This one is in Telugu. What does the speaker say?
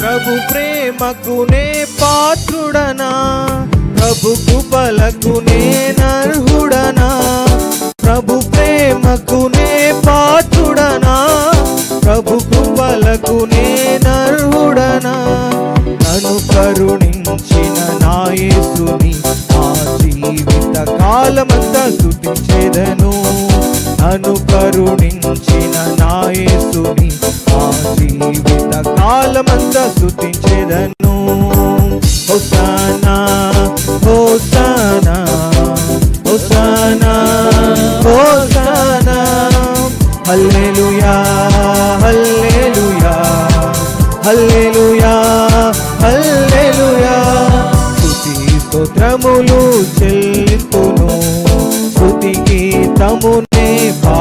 ప్రభు ప్రేమకునే పాత్రుడనా? ప్రభు కృపలకునే నర్హుడనా? ప్రభు ప్రేమకునే పాత్రుడనా? ప్రభు కృపలకునే నర్హుడనా? నన్ను కరుణించిన నాయసుని ఆ జీవిత కాలమంతా స్తుతించేదను నన్ను కరుణించిన నాయసుని కాలమంతా స్థుతించేదను హోసానా హోసానా హోసానా హోసానా. హల్లెలూయా హల్లెలూయా హల్లెలూయా హల్లెలూయా. స్థుతి స్తోత్రములు చెల్లింతును స్తుతి గీతమునే భా